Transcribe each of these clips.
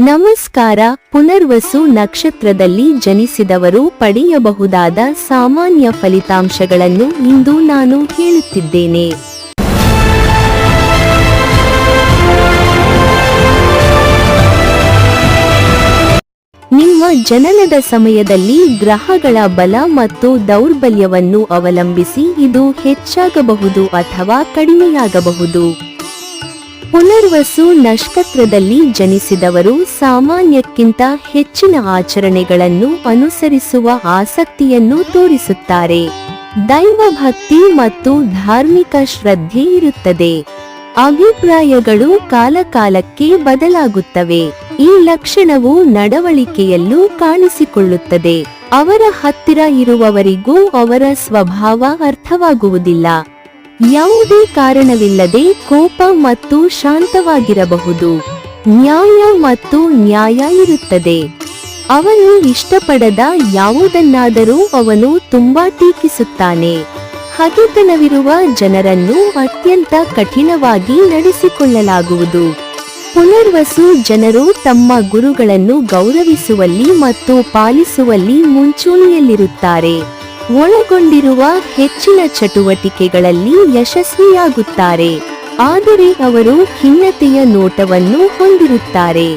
ನಮಸ್ಕಾರ. ಪುನರ್ವಸು ನಕ್ಷತ್ರದಲ್ಲಿ ಜನಿಸಿದವರು ಪಡೆಯಬಹುದಾದ ಸಾಮಾನ್ಯ ಫಲಿತಾಂಶಗಳನ್ನು ಇಂದು ನಾನು ಹೇಳುತ್ತಿದ್ದೇನೆ. ನಿಮ್ಮ ಜನನದ ಸಮಯದಲ್ಲಿ ಗ್ರಹಗಳ ಬಲ ಮತ್ತು ದೌರ್ಬಲ್ಯವನ್ನು ಅವಲಂಬಿಸಿ ಇದು ಹೆಚ್ಚಾಗಬಹುದು ಅಥವಾ ಕಡಿಮೆಯಾಗಬಹುದು. ಪುನರ್ವಸು ನಕ್ಷತ್ರದಲ್ಲಿ ಜನಿಸಿದವರು ಸಾಮಾನ್ಯಕ್ಕಿಂತ ಹೆಚ್ಚಿನ ಆಚರಣೆಗಳನ್ನು ಅನುಸರಿಸುವ ಆಸಕ್ತಿಯನ್ನು ತೋರಿಸುತ್ತಾರೆ. ದೈವ ಭಕ್ತಿ ಮತ್ತು ಧಾರ್ಮಿಕ ಶ್ರದ್ಧೆ ಇರುತ್ತದೆ. ಅಭಿಪ್ರಾಯಗಳು ಕಾಲಕಾಲಕ್ಕೆ ಬದಲಾಗುತ್ತವೆ. ಈ ಲಕ್ಷಣವು ನಡವಳಿಕೆಯಲ್ಲೂ ಕಾಣಿಸಿಕೊಳ್ಳುತ್ತದೆ. ಅವರ ಹತ್ತಿರ ಇರುವವರಿಗೂ ಅವರ ಸ್ವಭಾವ ಅರ್ಥವಾಗುವುದಿಲ್ಲ. ಯಾವುದೇ ಕಾರಣವಿಲ್ಲದೆ ಕೋಪ ಮತ್ತು ಶಾಂತವಾಗಿರಬಹುದು. ನ್ಯಾಯ ಮತ್ತು ನ್ಯಾಯ ಇರುತ್ತದೆ. ಅವನು ಇಷ್ಟಪಡದ ಯಾವುದನ್ನಾದರೂ ಅವನು ತುಂಬಾ ಟೀಕಿಸುತ್ತಾನೆ. ಹಗೆತನವಿರುವ ಜನರನ್ನು ಅತ್ಯಂತ ಕಠಿಣವಾಗಿ ನಡೆಸಿಕೊಳ್ಳಲಾಗುವುದು. ಪುನರ್ವಸು ಜನರು ತಮ್ಮ ಗುರುಗಳನ್ನು ಗೌರವಿಸುವಲ್ಲಿ ಮತ್ತು ಪಾಲಿಸುವಲ್ಲಿ ಮುಂಚೂಣಿಯಲ್ಲಿರುತ್ತಾರೆ. ಒಳಗೊಂಡಿರುವ ಹೆಚ್ಚಿನ ಚಟುವಟಿಕೆಗಳಲ್ಲಿ ಯಶಸ್ವಿಯಾಗುತ್ತಾರೆ. ಆದರೆ ಅವರು ಖಿನ್ನತೆಯ ನೋಟವನ್ನು ಹೊಂದಿರುತ್ತಾರೆ.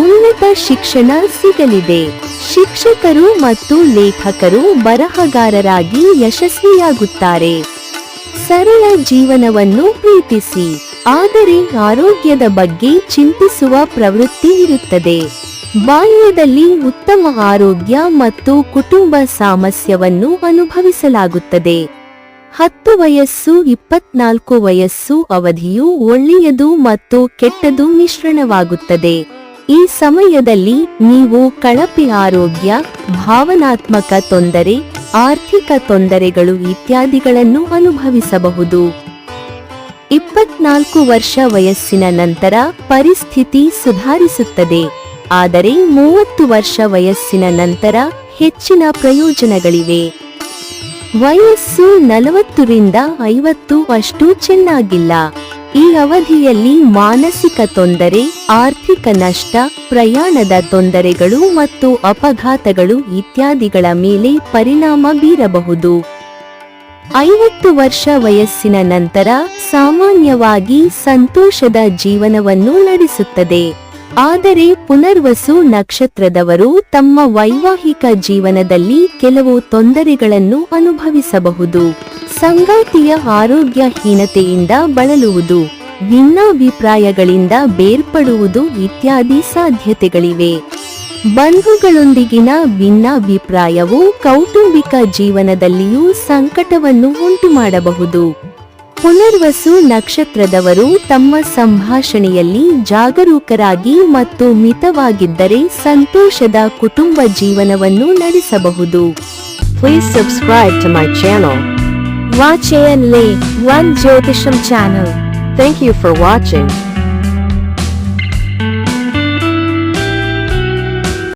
ಉನ್ನತ ಶಿಕ್ಷಣ ಸಿಗಲಿದೆ. ಶಿಕ್ಷಕರು ಮತ್ತು ಲೇಖಕರು ಬರಹಗಾರರಾಗಿ ಯಶಸ್ವಿಯಾಗುತ್ತಾರೆ. ಸರಳ ಜೀವನವನ್ನು ಪ್ರೀತಿಸಿ. ಆದರೆ ಆರೋಗ್ಯದ ಬಗ್ಗೆ ಚಿಂತಿಸುವ ಪ್ರವೃತ್ತಿ ಇರುತ್ತದೆ. ಬಾಲ್ಯದಲ್ಲಿ ಉತ್ತಮ ಆರೋಗ್ಯ ಮತ್ತು ಕುಟುಂಬ ಸಾಮಸ್ಯವನ್ನು ಅನುಭವಿಸಲಾಗುತ್ತದೆ. ಹತ್ತು ವಯಸ್ಸು, ಇಪ್ಪತ್ನಾಲ್ಕು ವಯಸ್ಸು ಅವಧಿಯು ಒಳ್ಳೆಯದು ಮತ್ತು ಕೆಟ್ಟದು ಮಿಶ್ರಣವಾಗುತ್ತದೆ. ಈ ಸಮಯದಲ್ಲಿ ನೀವು ಕಳಪೆ ಆರೋಗ್ಯ, ಭಾವನಾತ್ಮಕ ತೊಂದರೆ, ಆರ್ಥಿಕ ತೊಂದರೆಗಳು ಇತ್ಯಾದಿಗಳನ್ನು ಅನುಭವಿಸಬಹುದು. ಇಪ್ಪತ್ನಾಲ್ಕು ವರ್ಷ ವಯಸ್ಸಿನ ನಂತರ ಪರಿಸ್ಥಿತಿ ಸುಧಾರಿಸುತ್ತದೆ. ಆದರೆ ಮೂವತ್ತು ವರ್ಷ ವಯಸ್ಸಿನ ನಂತರ ಹೆಚ್ಚಿನ ಪ್ರಯೋಜನಗಳಿವೆ. ವಯಸ್ಸು ನಲವತ್ತರಿಂದ ಐವತ್ತು ಅಷ್ಟು ಚೆನ್ನಾಗಿಲ್ಲ. ಈ ಅವಧಿಯಲ್ಲಿ ಮಾನಸಿಕ ತೊಂದರೆ, ಆರ್ಥಿಕ ನಷ್ಟ, ಪ್ರಯಾಣದ ತೊಂದರೆಗಳು ಮತ್ತು ಅಪಘಾತಗಳು ಇತ್ಯಾದಿಗಳ ಮೇಲೆ ಪರಿಣಾಮ ಬೀರಬಹುದು. ಐವತ್ತು ವರ್ಷ ವಯಸ್ಸಿನ ನಂತರ ಸಾಮಾನ್ಯವಾಗಿ ಸಂತೋಷದ ಜೀವನವನ್ನು ನಡೆಸುತ್ತದೆ. ಆದರೆ ಪುನರ್ವಸು ನಕ್ಷತ್ರದವರು ತಮ್ಮ ವೈವಾಹಿಕ ಜೀವನದಲ್ಲಿ ಕೆಲವು ತೊಂದರೆಗಳನ್ನು ಅನುಭವಿಸಬಹುದು. ಸಂಗಾತಿಯ ಆರೋಗ್ಯಹೀನತೆಯಿಂದ ಬಳಲುವುದು, ಭಿನ್ನಾಭಿಪ್ರಾಯಗಳಿಂದ ಬೇರ್ಪಡುವುದು ಇತ್ಯಾದಿ ಸಾಧ್ಯತೆಗಳಿವೆ. ಬಂಧುಗಳೊಂದಿಗಿನ ಭಿನ್ನಾಭಿಪ್ರಾಯವು ಕೌಟುಂಬಿಕ ಜೀವನದಲ್ಲಿಯೂ ಸಂಕಟವನ್ನು ಉಂಟುಮಾಡಬಹುದು. ಪುನರ್ವಸು ನಕ್ಷತ್ರದವರು ತಮ್ಮ ಸಂಭಾಷಣೆಯಲ್ಲಿ ಜಾಗರೂಕರಾಗಿ ಮತ್ತು ಮಿತವಾಗಿದ್ದರೆ ಸಂತೋಷದ ಕುಟುಂಬ ಜೀವನವನ್ನು ನಡೆಸಬಹುದು Please subscribe to my channel. ಲೇ one Jyotisham channel Thank you for watching.